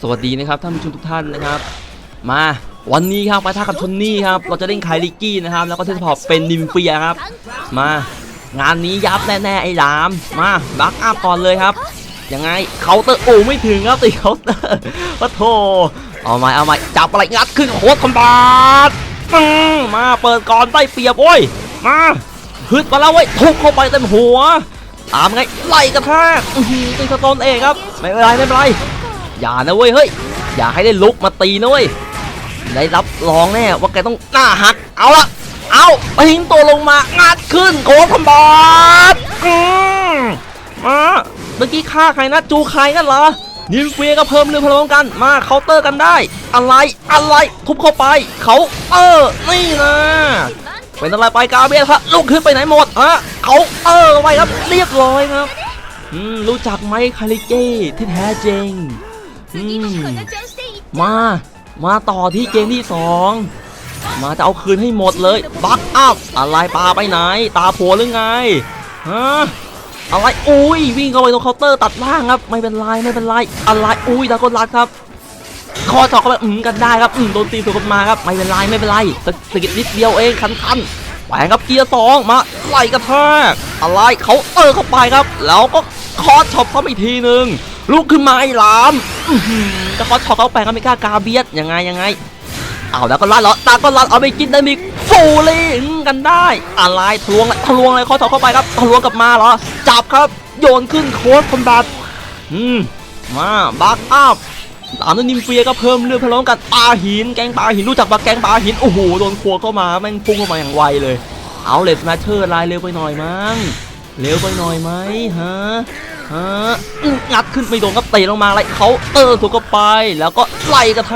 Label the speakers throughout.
Speaker 1: สวัสดีนะครับท่านผู้ชมทุกท่านนะครับ มาวันนี้ครับมาท่ากับชนนี่ครับ เราจะเล่นไคลิกกี้นะครับ แล้วก็เทสพอร์ตเป็นนิมเฟียครับ มางานนี้ยับแน่ๆไอ้ลาม มาบักอัพก่อนเลยครับ ยังไงเคาน์เตอร์โอ้ไม่ถึงครับตีเคาน์เตอร์ปะโถเอาใหม่เอาใหม่จับอะไรงัดขึ้นโคตรคอมบาทมาเปิดก่อนได้เปรียบโว้ยมาฮึดมาแล้วเว้ยทุบเข้าไปเต็มหัว ตามไงไล่กระแทกตีสโตนเองครับ ไม่เป็นไรไม่เป็นไร อย่านะเว้ยเฮ้ย อย่าให้ได้ลุกมาตีนะเว้ย ได้รับรองแน่ว่าแกต้องหน้าหัก เอาละเอาไปทิ้งตัวลงมางัดขึ้นโคตรคอมบอืมาเมื่อกี้ฆ่าใครนะจูใครกันเหรอนิมเฟียก็เพิ่มเรื่องพลังกันมาเคาน์เตอร์กันได้ อะไรอะไรทุบเข้าไปเขาเออนี่นะ เป็นอะไรไปกาเบียครับลุกขึ้นไปไหนหมดฮะเขาเออไปครับเรียบร้อยครับอืมรู้จักไหมคาริเก้ที่แท้จริงอืมมา มาต่อที่เกมที่2มาจะเอาคืนให้หมดเลยบักอัพอะไรปลาไปไหน ตาโผล่หรือไงฮะอะไรอุ้ยวิ่งเข้าไปตรงเคาน์เตอร์ตัดล่างครับ ไม่เป็นไรไม่เป็นไรอะไรอุ้ยดากอนรัดครับ อจอกเข้าไปอืมกันได้ครับอืมโดนตีถูกกฎมาครับไม่เป็นไรไม่เป็นไรสกิดนิดเดียวเองคันคันๆแหวงครับเกียร์สองมาไล่กระแทกอะไรเขาเออเข้าไปครับ แล้วก็คอช็อปซ้ำอีกทีหนึ่งลุกขึ้นมาไอ้หลามอื้อหือจะคอช็อปเข้าไปครับไม่กล้ากาเบียดยังไงยังไงเอาแล้วก็ลัดเหรอตาก็ลัดเอาไปกินได้มีฟูลิงกันได้ อะไรทะลวงทะลวงอะไรคอช็อปเข้าไปครับทะลวงกลับมาเหรอจับครับ โยนขึ้นโค้ดคอมบัตอืมมาบักอัพ ตามด้วยนิมเฟียก็เพิ่มเรื่องพลังกันปลาหิน แกงปลาหินรู้จักปะแกงปลาหิน โอ้โห โดนครัวเข้ามาแม่งพุ่งเข้ามาอย่างไวเลย เอาเลสมาเชอร์ลายเร็วไปหน่อยมั้ง เร็วไปหน่อยไหมฮะ ฮะงัดขึ้นไม่โดนก็เตะลงมาไล่เขาเตอร์ถูกเข้าไป แล้วก็ไล่กระแท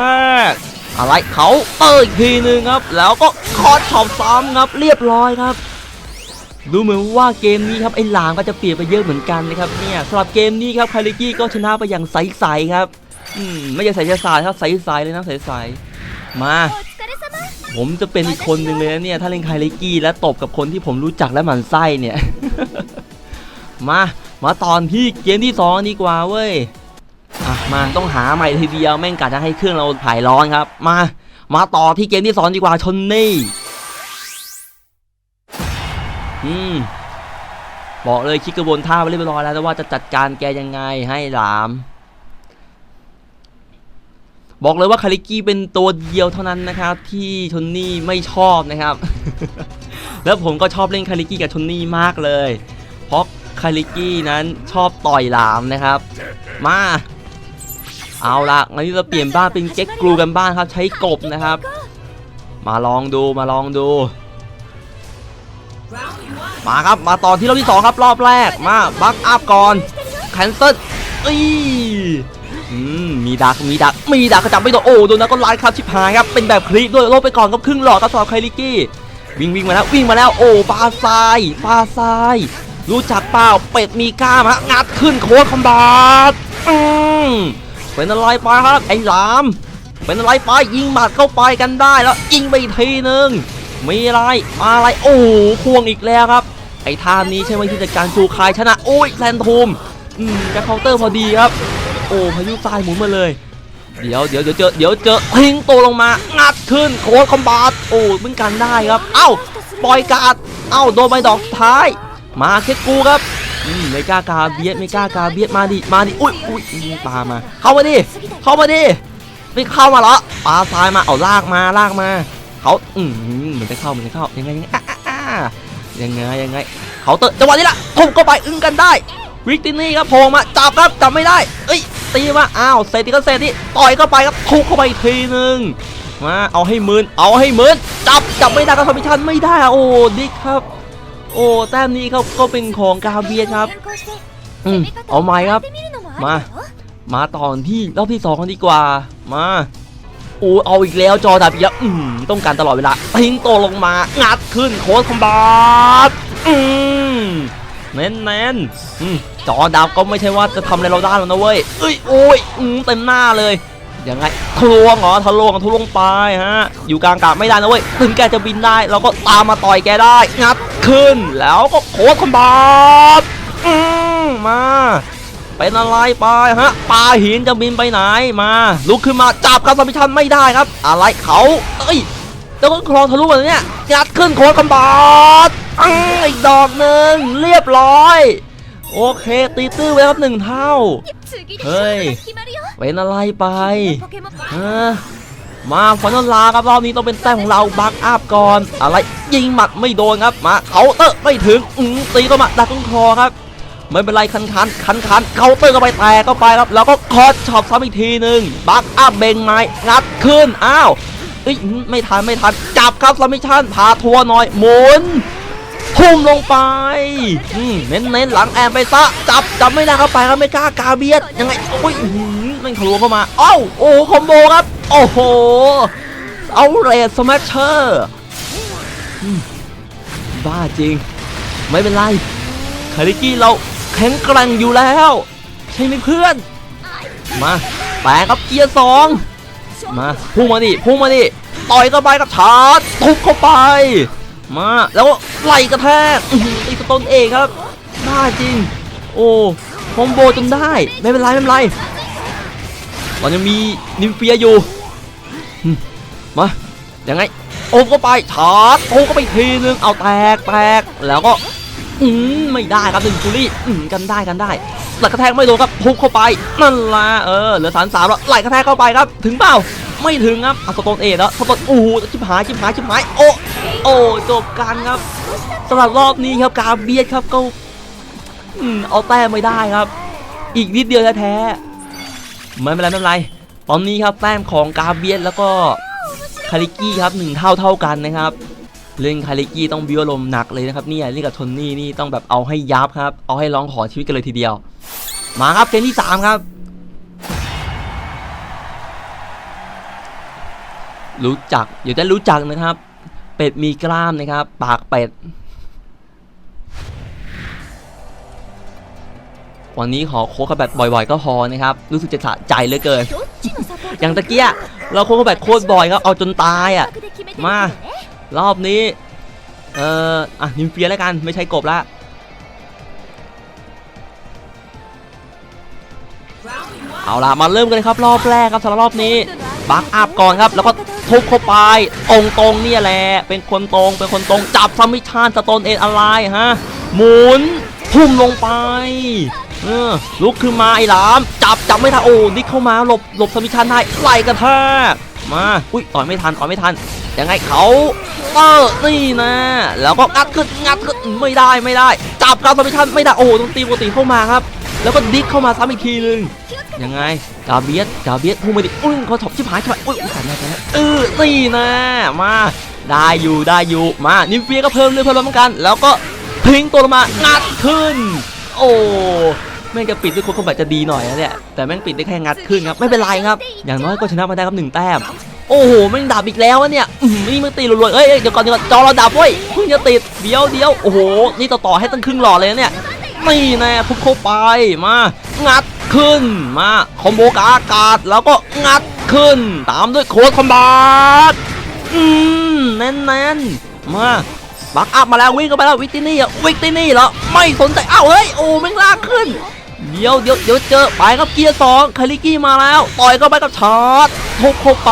Speaker 1: กอะไรเขาเตอร์อีกทีนึงครับ แล้วก็คอร์ช็อปซ้ำครับ เรียบร้อยครับดูเหมือนว่าเกมนี้ครับไอ้หลามก็จะเปลี่ยนไปเยอะเหมือนกันนะครับเนี่ยสำหรับเกมนี้ครับคาริกี้ก็ชนะไปอย่างใสๆครับ อืมไม่ใช่ใส่ศาสตร์ครับใสๆเลยนะใสๆมา ผมจะเป็นอีกคนหนึ่งเลยนะเนี่ย ถ้าเล่นคาริกี้และตบกับคนที่ผมรู้จักและหมั่นไส้เนี่ย มา มาตอนที่เกมที่สองดีกว่าเว้ยอะมาต้องหาใหม่ทีเดียวแม่งกะจะให้เครื่องเราถ่ายร้อนครับ มา มาต่อที่เกมที่สองดีกว่าชนนี่อืมบอกเลยคิดกระบวนท่าไปเรียบร้อยแล้วว่าจะจัดการแกยังไงให้หลาม บอกเลยว่าคาริกี้เป็นตัวเดียวเท่านั้นนะครับที่ชนนี่ไม่ชอบนะครับ แล้วผมก็ชอบเล่นคาริกี้กับชนนี่มากเลย เพราะคาริกี้นั้นชอบต่อยหลามนะครับ มาเอาละงั้นเราเปลี่ยนบ้านเป็นเก๊กกลูกันบ้านครับ ใช้กบนะครับ มาลองดูมาลองดู มาครับมาตอนที่รอบที่สองครับรอบแรกมาบักอัพก่อนแคนเซิลอี มีดักมีดักมีดักกระจับไม่โดนโอ้โดนนักก็ไลน์ครับชิบหายครับเป็นแบบคลิปด้วยโลบไปก่อนครับครึ่งหลอดครับสำหรับไคลิกี้วิ่งวิ่งมาแล้ววิ่งมาแล้วโอ้ฟาซายฟาซาย รู้จักเปล่าเป็ดมีกล้ามฮะงัดขึ้นโค้ดคอมบาทอืมเป็นอะไรไปครับไอ้หลามเป็นอะไรไปยิงหมัดเข้าไปกันได้แล้วยิงไปอีกทีนึงมีอะไรมาอะไรโอ้ควงอีกแล้วครับ ไอ้ท่านี้ใช่ไหมที่จัดการจูคายชนะโอ้ยแซนทูมอืมจะเคาน์เตอร์พอดีครับ โอ้พายุทรายหมุนมาเลย เดี๋ยวเดี๋ยวเดี๋ยวเจอเดี๋ยวเจอทิ้งตัวลงมางัดขึ้นโค้ดคอมบาทโอ้มึงกันได้ครับ เอ้าปล่อยการ์ดเอ้าโดนใบดอกท้าย มาเคสกูครับอืมไม่กล้ากาเบียดไม่กล้ากาเบียดมาดิมาดิอุ้ยอุ้ยปามา เข้ามาดิเข้ามาดิไม่เข้ามาเหรอปาซ้ายมาเอาลากมาลากมาเขาอืมเหมือนจะเข้าเหมือนจะเข้ายังไงยังไงยังไงยังไงเขาเตะจังหวะนี้ละทุบเข้าไปอึ้งกันได้ วิกตินี่ครับโผล่มาจับครับจับไม่ได้ เอ้ย ตีมาอ้าวเซติก็เซติต่อยเข้าไปครับทุบเข้าไปอีกทีนึงมาเอาให้มืนเอาให้มืนจับจับไม่ได้ครับทอมิชันไม่ได้โอ้ดิครับ โอ้แต้มนี้ครับก็เป็นของกาเบียครับอืมเอาไม้ครับ มา มาต่อที่รอบที่สองกันดีกว่ามาโอ้เอาอีกแล้วจอดับอีกแล้วอืมต้องการตลอดเวลาทิ้งตัวลงมางัดขึ้นโค้ดคอมบาทอืม เน้นเน้นอืมจอดับก็ไม่ใช่ว่าจะทำอะไรเราได้หรอกนะเว้ยเอ้ยโอ้ยอืมเต็มหน้าเลยยังไงทะลวงเหรอทะลวงทะลวงไปฮะ อยู่กลางอากาศไม่ได้นะเว้ยถึงแกจะบินได้ เราก็ตามมาต่อยแกได้ งัดขึ้นแล้วก็โคตรคอมบาทอืมมาเป็นอะไรไปฮะปลาหินจะบินไปไหนมา ลุกขึ้นมาจับครับสมิชันไม่ได้ครับ อะไรเขาเอ้ยเจ้าก็คลองทะลุมาเนี่ยยัดขึ้นโค้ดคอมบาท ออกหนึ่งเรียบร้อย โอเค ตีตื้อไว้ครับหนึ่งเท่า
Speaker 2: เฮ้ย
Speaker 1: เป็นอะไรไป
Speaker 2: มา
Speaker 1: ฟอนลาครับรอบนี้ต้องเป็นแต้มของเราบักอัพก่อน อะไรยิงหมัดไม่โดนครับมาเคาน์เตอร์ไม่ถึงอืมตีเข้ามาดักตรงคอครับไม่เป็นไรคันคันคันคันเคาน์เตอร์เข้าไปแตกเข้าไปครับ แล้วก็คอร์ช็อปซ้ำอีกทีหนึ่งบักอัพเบงไม้งัดขึ้น อ้าวเอ้ยไม่ทันไม่ทันจับครับสมิชันพาทัวร์หน่อยหมุน ทุ่มลงไปอืมเน้นเน้นหลังแอมไปซะจับจับไม่ได้เข้าไปครับไม่กล้ากาเบียดยังไงโอ้ยหือแม่งทะลุเข้ามาเอ้าโอ้โหคอมโบครับ โอ้โหเอาเรดสมัชเชอร์บ้าจริง ไม่เป็นไรคาริกี้เราแข็งแกร่งอยู่แล้ว ใช่ไหมเพื่อน มาแปลครับเกียร์สองมาพุ่งมาดิพุ่งมาดิต่อยเข้าไปกับชาร์จทุบเข้าไป มาแล้วไหลกระแทกอื้อหือตีสต้นเองครับบ้าจริง โอ้คอมโบจนได้ไม่เป็นไรไม่เป็นไรเรายังมีนิมเฟียอยู่มายังไงโอบเข้าไปชาร์จโอบเข้าไปอีกทีนึงเอาแตกแตกแล้วก็อืมไม่ได้ครับหนึ่งฟูรี่อืมกันได้กันได้หลักกระแทกไม่โดนครับทุบเข้าไปนั่นละเออเหลือสามสามแล้วไหลกระแทกเข้าไปครับ ถึงเปล่าไม่ถึงครับอาสโตนเอแล้วสโตนโอ้โหชิบหายชิบหายชิบหายโอ้ โอ้จบกันครับสำหรับรอบนี้ครับกาเบียดครับก็อืมเอาแต้มไม่ได้ครับ อีกนิดเดียวแท้ๆไม่เป็นไรไม่เป็นไรตอนนี้ครับแต้มของกาเบียดแล้วก็คาริกี้ครับหนึ่งเท่าเท่ากันนะครับเล่นคาริกี้ต้องบิวอารมหนักเลยนะครับเนี่ยเล่นกับทนนี่นี่ต้องแบบเอาให้ยับครับ เอาให้ร้องขอชีวิตกันเลยทีเดียว มาครับเกมที่สามครับรู้จัก เดี๋ยวจะรู้จักนะครับ เป็ดมีกล้ามนะครับ ปากเป็ด วันนี้ขอโค้กแบบบ่อยๆ ก็พอนะครับ รู้สึกจะสะใจเหลือเกิน อย่างตะเกียเราโค้กแบบโคตรบ่อยครับเอาจนตายอะ มารอบนี้ เอ่อ อะนิมเฟียแล้วกัน ไม่ใช่กบละเอาล่ะ มาเริ่มกันเลยครับรอบแรกครับสำหรับรอบนี้ บักอัพก่อนครับ แล้วก็ทุบเข้าไปตรงตรงเนี่ยแหละ เป็นคนตรงเป็นคนตรงจับซัมมิชานสโตนเอ็นอะไรฮะ หมุนทุ่มลงไปเออลุกขึ้นมาไอ้หลาม จับจับไม่ทันโอ้ดิกเข้ามาหลบหลบซัมมิชานได้ไหลกระแทกมาอุ้ยต่อยไม่ทันต่อยไม่ทันยังไงเขาเออนี่นะ แล้วก็งัดขึ้นงัดขึ้นไม่ได้ไม่ได้ จับการซัมมิชานไม่ได้โอ้ต้องตีปกติเข้ามาครับ แล้วก็ดิกเข้ามาซ้ำอีกทีนึงยังไงกาเบียสกาเบียสพุ่งมาดิอุ้ยเขาถบชิบหายชิบหายอุ้ยอุ้ยแต่แน่แต่เออนี่นะมาได้อยู่ได้อยู่มานิมเฟียก็เพิ่มเรื่อยเพิ่มลดเหมือนกัน แล้วก็ทิ้งตัวลงมางัดขึ้น โอ้แม่งจะปิดด้วยคนคอมแบทจะดีหน่อยนะเนี่ยแต่แม่งปิดได้แค่งัดขึ้นครับไม่เป็นไรครับ อย่างน้อยก็ชนะมาได้ครับหนึ่งแต้มโอ้โหแม่งดับอีกแล้วเนี่ยนี่มันตีรัวๆเอ้ยเอ้ยเดี๋ยวก่อนเดี๋ยวก่อนจอเราดับเว้ยเพิ่งจะติดเดี๋ยวเดี๋ยวโอ้โหนี่ต่อต่อให้ตั้งครึ่งหลอดเลยนะเนี่ย นี่แน่พุ่งเข้าไปมา งัดขึ้นมาคอมโบกอากาศแล้วก็งัดขึ้น ตามด้วยโค้ดคอมบาทอืมแน่นๆมาบักอัพมาแล้ววิ่งเข้าไปแล้ววิกตินี่อะวิกตินี่เหรอไม่สนใจอ้าวเฮ้ยโอ้แม่งลากขึ้น เดี๋ยวเดี๋ยวเดี๋ยวเจอไปครับเกียร์สองคาริกี้มาแล้วต่อยเข้าไปกับชาร์จทุบเข้าไป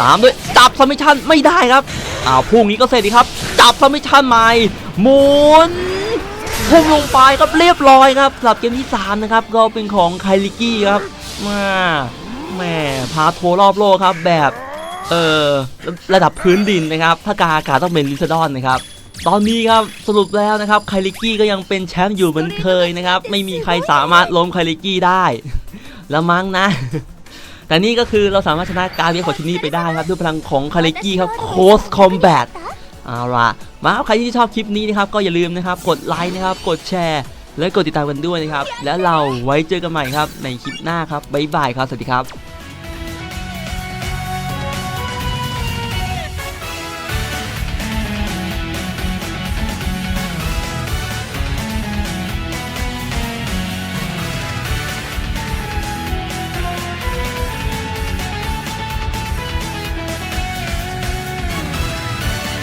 Speaker 1: ตามด้วยจับสมิชันไม่ได้ครับอ้าวพุ่งนี้ก็เสร็จดีครับ จับสมิชันใหม่หมุน พุ่งลงไปครับเรียบร้อยครับสำหรับเกมที่ 3 นะครับ ก็เป็นของไคลิกี้ครับมาแหม่พาทัวร์รอบโลกครับ แบบเออระดับพื้นดินนะครับถ้ากาอากาศต้องเป็นลิซาดอนนะครับตอนนี้ครับสรุปแล้วนะครับไคลิกี้ก็ยังเป็นแชมป์อยู่เหมือนเคยนะครับ ไม่มีใครสามารถล้มไคลิกี้ได้แล้วมั้งนะ แต่นี่ก็คือเราสามารถชนะการเบียของที่นี่ไปได้ครับ ด้วยพลังของคาริกี้ครับโคสคอมแบท เอาล่ะมาครับใครที่ชอบคลิปนี้นะครับก็อย่าลืมนะครับกดไลค์นะครับกดแชร์ และกดติดตามกันด้วยนะครับ แล้วเราไว้เจอกันใหม่ครับในคลิปหน้าครับบ๊ายบายครับสวัสดีครับ